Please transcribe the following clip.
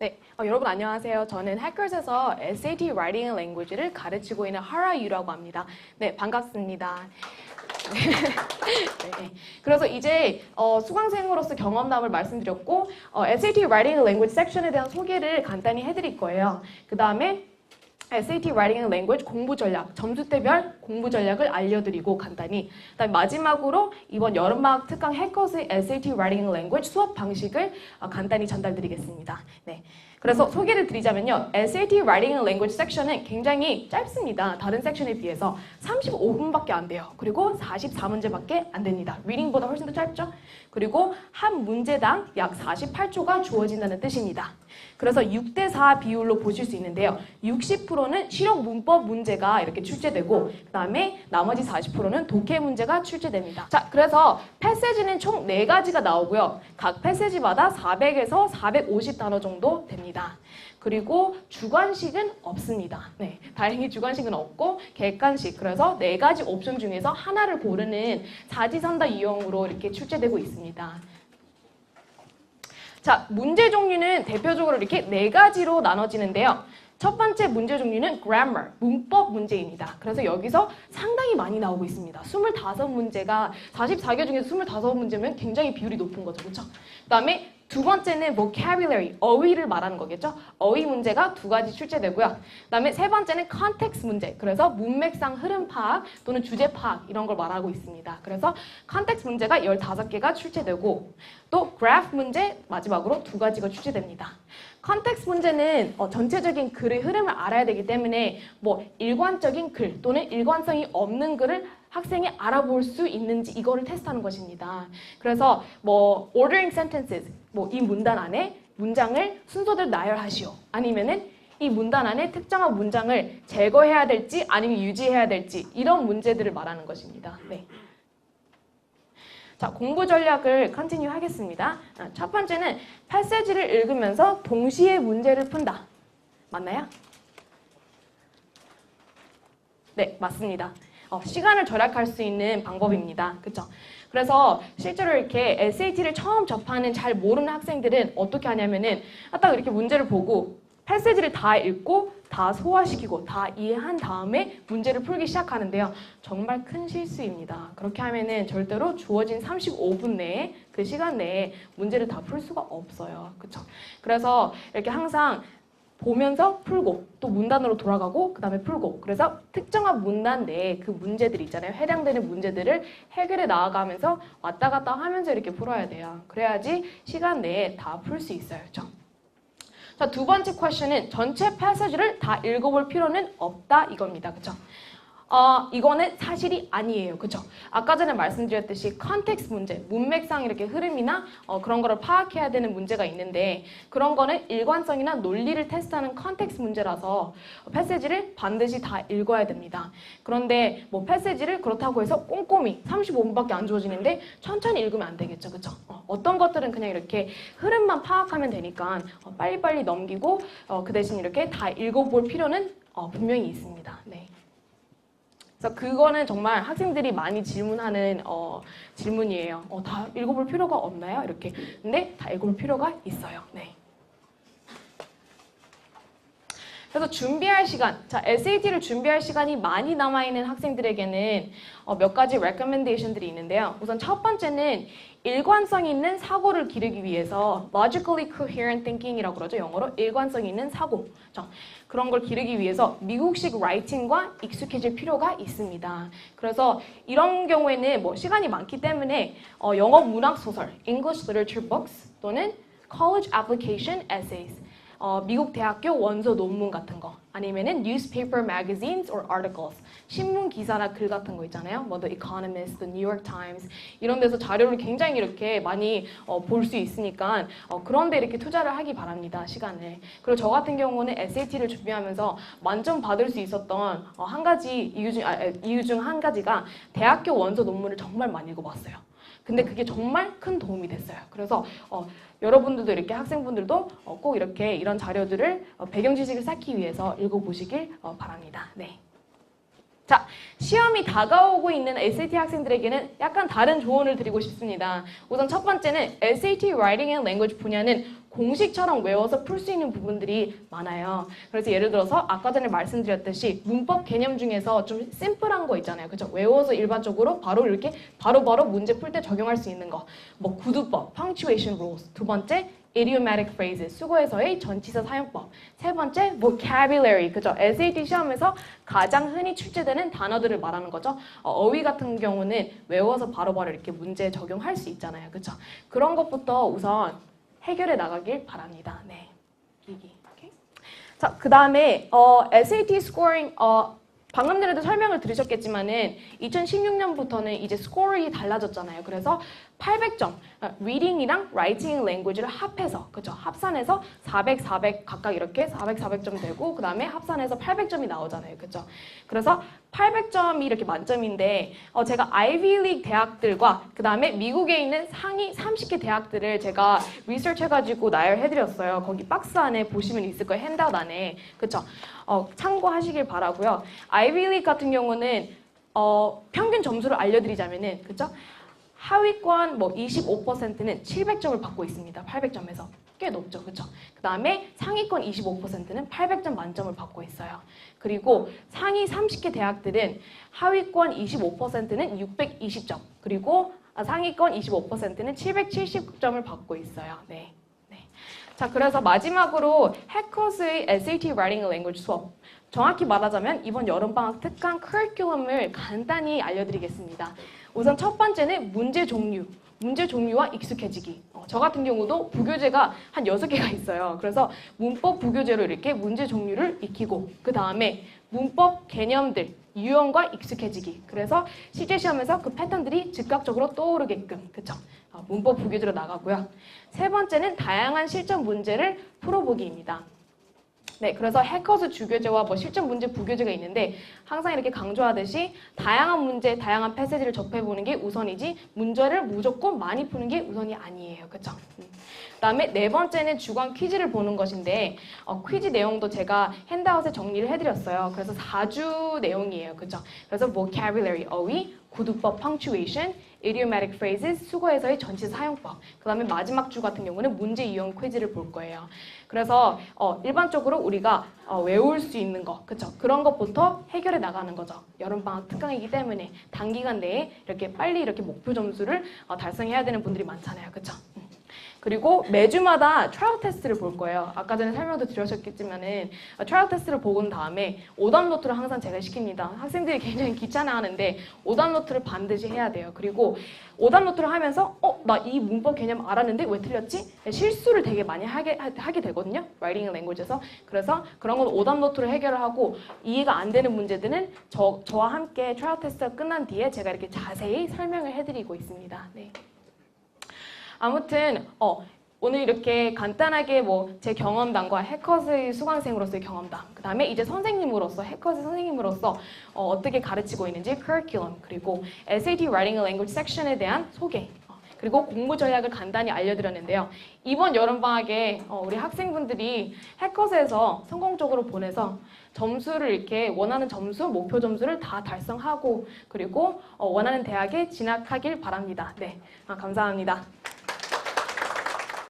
네, 어, 여러분 안녕하세요. 저는 해커스에서 SAT Writing Language를 가르치고 있는 하라유라고 합니다. 네, 반갑습니다. 네, 그래서 이제 어, 수강생으로서 경험담을 말씀드렸고 어, SAT Writing Language 섹션에 대한 소개를 간단히 해드릴 거예요. 그 다음에 SAT Writing and Language 공부 전략, 점수대별 공부 전략을 알려드리고 간단히 그다음 마지막으로 이번 여름방학 특강 해커스의 SAT Writing and Language 수업 방식을 어, 간단히 전달드리겠습니다. 네. 그래서 소개를 드리자면요. SAT Writing and Language 섹션은 굉장히 짧습니다. 다른 섹션에 비해서 35분밖에 안 돼요. 그리고 44문제밖에 안 됩니다. 리딩보다 훨씬 더 짧죠? 그리고 한 문제당 약 48초가 주어진다는 뜻입니다. 그래서 6대4 비율로 보실 수 있는데요. 60%는 실용 문법 문제가 이렇게 출제되고 그다음에 나머지 40%는 독해 문제가 출제됩니다. 자, 그래서 패세지는 총 4가지가 나오고요. 각 패세지마다 400에서 450단어 정도 됩니다. 그리고 주관식은 없습니다. 네, 다행히 주관식은 없고 객관식. 그래서 네 가지 옵션 중에서 하나를 고르는 사지선다 유형으로 이렇게 출제되고 있습니다. 자, 문제 종류는 대표적으로 이렇게 네 가지로 나눠지는데요. 첫 번째 문제 종류는 grammar, 문법 문제입니다. 그래서 여기서 상당히 많이 나오고 있습니다. 25문제가 44개 중에서 25문제면 굉장히 비율이 높은 거죠. 그렇죠? 그다음에 두 번째는 vocabulary, 어휘를 말하는 거겠죠? 어휘 문제가 두 가지 출제되고요. 그다음에 세 번째는 context 문제. 그래서 문맥상 흐름 파악 또는 주제 파악 이런 걸 말하고 있습니다. 그래서 context 문제가 15개가 출제되고 또 graph 문제 마지막으로 두 가지가 출제됩니다. 컨텍스트 문제는 어, 전체적인 글의 흐름을 알아야 되기 때문에 뭐 일관적인 글 또는 일관성이 없는 글을 학생이 알아볼 수 있는지 이거를 테스트하는 것입니다. 그래서 뭐 ordering sentences 뭐 이 문단 안에 문장을 순서대로 나열하시오. 아니면은 이 문단 안에 특정한 문장을 제거해야 될지 아니면 유지해야 될지 이런 문제들을 말하는 것입니다. 네. 자, 공부 전략을 컨티뉴 하겠습니다. 아, 첫 번째는 패세지를 읽으면서 동시에 문제를 푼다. 맞나요? 네, 맞습니다. 어, 시간을 절약할 수 있는 방법입니다. 그렇죠? 그래서 실제로 이렇게 SAT를 처음 접하는 잘 모르는 학생들은 어떻게 하냐면은 딱 이렇게 문제를 보고 패세지를 다 읽고 다 소화시키고 다 이해한 다음에 문제를 풀기 시작하는데요. 정말 큰 실수입니다. 그렇게 하면은 절대로 주어진 35분 내에 그 시간 내에 문제를 다 풀 수가 없어요. 그렇죠? 그래서 이렇게 항상 보면서 풀고 또 문단으로 돌아가고 그 다음에 풀고 그래서 특정한 문단 내에 그 문제들 있잖아요 해당되는 문제들을 해결해 나아가면서 왔다 갔다 하면서 이렇게 풀어야 돼요 그래야지 시간 내에 다 풀 수 있어요 그렇죠? 자, 두 번째 퀘션은 전체 패서지를 다 읽어볼 필요는 없다 이겁니다. 그쵸? 어, 이거는 사실이 아니에요. 그쵸? 아까 전에 말씀드렸듯이 컨텍스트 문제, 문맥상 이렇게 흐름이나 어, 그런 거를 파악해야 되는 문제가 있는데 그런 거는 일관성이나 논리를 테스트하는 컨텍스트 문제라서 패세지를 반드시 다 읽어야 됩니다. 그런데 뭐 패세지를 그렇다고 해서 꼼꼼히 35분밖에 안 주어지는데 천천히 읽으면 안 되겠죠. 그쵸? 어, 어떤 것들은 그냥 이렇게 흐름만 파악하면 되니까 어, 빨리빨리 넘기고 어, 그 대신 이렇게 다 읽어볼 필요는 어, 분명히 있습니다. 네. 그래서 그거는 정말 학생들이 많이 질문하는 어, 질문이에요. 어, 다 읽어볼 필요가 없나요? 이렇게. 근데 다 읽어볼 필요가 있어요. 네. 그래서 준비할 시간, 자 SAT를 준비할 시간이 많이 남아있는 학생들에게는 어, 몇 가지 recommendation들이 있는데요. 우선 첫 번째는 일관성 있는 사고를 기르기 위해서 logically coherent thinking이라고 그러죠. 영어로 일관성 있는 사고. 자, 그런 걸 기르기 위해서 미국식 라이팅과 익숙해질 필요가 있습니다. 그래서 이런 경우에는 뭐 시간이 많기 때문에 어, 영어 문학 소설, English literature books 또는 college application essays 어, 미국 대학교 원서 논문 같은 거 아니면은 newspaper magazines or articles 신문 기사나 글 같은 거 있잖아요. 뭐 The Economist, The New York Times 이런 데서 자료를 굉장히 이렇게 많이 어, 볼 수 있으니까 어, 그런 데 이렇게 투자를 하기 바랍니다. 시간을. 그리고 저 같은 경우는 SAT를 준비하면서 만점 받을 수 있었던 어, 한 가지 이유 중 아, 이유 중 한 가지가 대학교 원서 논문을 정말 많이 읽어봤어요. 근데 그게 정말 큰 도움이 됐어요. 그래서 어, 여러분들도 이렇게 학생분들도 어, 꼭 이렇게 이런 자료들을 어, 배경 지식을 쌓기 위해서 읽어보시길 어, 바랍니다. 네. 자, 시험이 다가오고 있는 SAT 학생들에게는 약간 다른 조언을 드리고 싶습니다. 우선 첫 번째는 SAT Writing and Language 분야는 공식처럼 외워서 풀 수 있는 부분들이 많아요. 그래서 예를 들어서 아까 전에 말씀드렸듯이 문법 개념 중에서 좀 심플한 거 있잖아요. 그죠? 외워서 일반적으로 바로 이렇게 바로바로 문제 풀 때 적용할 수 있는 거. 뭐 구두법, punctuation rules. 두 번째, idiomatic phrases, 수거에서의 전치사 사용법. 세 번째, vocabulary, 그죠? SAT 시험에서 가장 흔히 출제되는 단어들을 말하는 거죠. 어, 어휘 같은 경우는 외워서 바로바로 이렇게 문제 적용할 수 있잖아요. 그죠? 그런 것부터 우선 해결해 나가길 바랍니다. 네. 오케이. 자, 그 다음에 어, SAT scoring 어, 방금 전에도 설명을 들으셨겠지만은 2016년부터는 이제 스코어이 달라졌잖아요. 그래서 800점, reading이랑 writing language를 합해서, 그죠? 합산해서 400, 400 각각 이렇게 400, 400점 되고, 그 다음에 합산해서 800점이 나오잖아요. 그죠? 그래서 800점이 이렇게 만점인데, 어, 제가 아이비 리그 대학들과 그 다음에 미국에 있는 상위 30개 대학들을 제가 리서치 해가지고 나열해드렸어요. 거기 박스 안에 보시면 있을 거예요. 핸드아웃 안에. 그쵸? 어, 참고하시길 바라고요. 아이비 리그 같은 경우는 어, 평균 점수를 알려드리자면은, 그쵸? 하위권 뭐 25%는 700점을 받고 있습니다. 800점에서. 꽤 높죠. 그쵸? 그 다음에 상위권 25%는 800점 만점을 받고 있어요. 그리고 상위 30개 대학들은 하위권 25%는 620점. 그리고 아, 상위권 25%는 770점을 받고 있어요. 네. 네. 자, 그래서 마지막으로 해커스의 SAT Writing Language 수업. 정확히 말하자면 이번 여름방학 특강 커리큘럼을 간단히 알려드리겠습니다. 우선 첫 번째는 문제 종류. 문제 종류와 익숙해지기. 어, 저 같은 경우도 부교재가 한 6개가 있어요. 그래서 문법 부교재로 이렇게 문제 종류를 익히고 그 다음에 문법 개념들, 유형과 익숙해지기. 그래서 실제 시험에서 그 패턴들이 즉각적으로 떠오르게끔. 그쵸? 어, 문법 부교재로 나가고요. 세 번째는 다양한 실전 문제를 풀어보기입니다. 네, 그래서 해커스 주교재와 뭐 실전 문제 부교재가 있는데 항상 이렇게 강조하듯이 다양한 문제, 다양한 패세지를 접해보는 게 우선이지 문제를 무조건 많이 푸는 게 우선이 아니에요. 음. 그다음에 네 번째는 주관 퀴즈를 보는 것인데 어, 퀴즈 내용도 제가 핸드아웃에 정리를 해드렸어요. 그래서 4주 내용이에요. 그죠? 그래서 vocabulary, 어휘, 구두법, punctuation, idiomatic phrases, 수거에서의 전치사 사용법. 그 다음에 마지막 주 같은 경우는 문제 유형 퀴즈를 볼 거예요. 그래서 어, 일반적으로 우리 가 어, 외울 수 있는 거, 그쵸? 그런 것부터 해결해 나가는 거죠. 여름방학 특강이기 때문에 단기간 내에 이렇게 빨리 이렇게 목표 점수를 어, 달성해야 되는 분들이 많잖아요. 그쵸? 음. 그리고 매주마다 트라이얼 테스트를 볼 거예요. 아까 전에 설명도 드렸었겠지만은 트라이얼 테스트를 보고 다음에 오답 노트를 항상 제가 시킵니다. 학생들이 굉장히 귀찮아하는데 오답 노트를 반드시 해야 돼요. 그리고 오답 노트를 하면서 어 나 이 문법 개념 알았는데 왜 틀렸지? 실수를 되게 많이 하게 하- 하게 되거든요. 라이팅 랭귀지에서 그래서 그런 건 오답 노트를 해결을 하고 이해가 안 되는 문제들은 저 저와 함께 트라이얼 테스트가 끝난 뒤에 제가 이렇게 자세히 설명을 해드리고 있습니다. 네. 아무튼 어, 오늘 이렇게 간단하게 뭐 제 경험담과 해커스의 수강생으로서의 경험담, 그 다음에 이제 선생님으로서 해커스 선생님으로서 어, 떻게 가르치고 있는지 커리큘럼 그리고 SAT Writing Language 섹션에 대한 소개. 어, 그리고 공부 전략을 간단히 알려드렸는데요. 이번 여름방학에 어, 우리 학생분들이 해커스에서 성공적으로 보내서 점수를 이렇게 원하는 점수, 목표 점수를 다 달성하고 그리고 어, 원하는 대학에 진학하길 바랍니다. 네, 아, 감사합니다.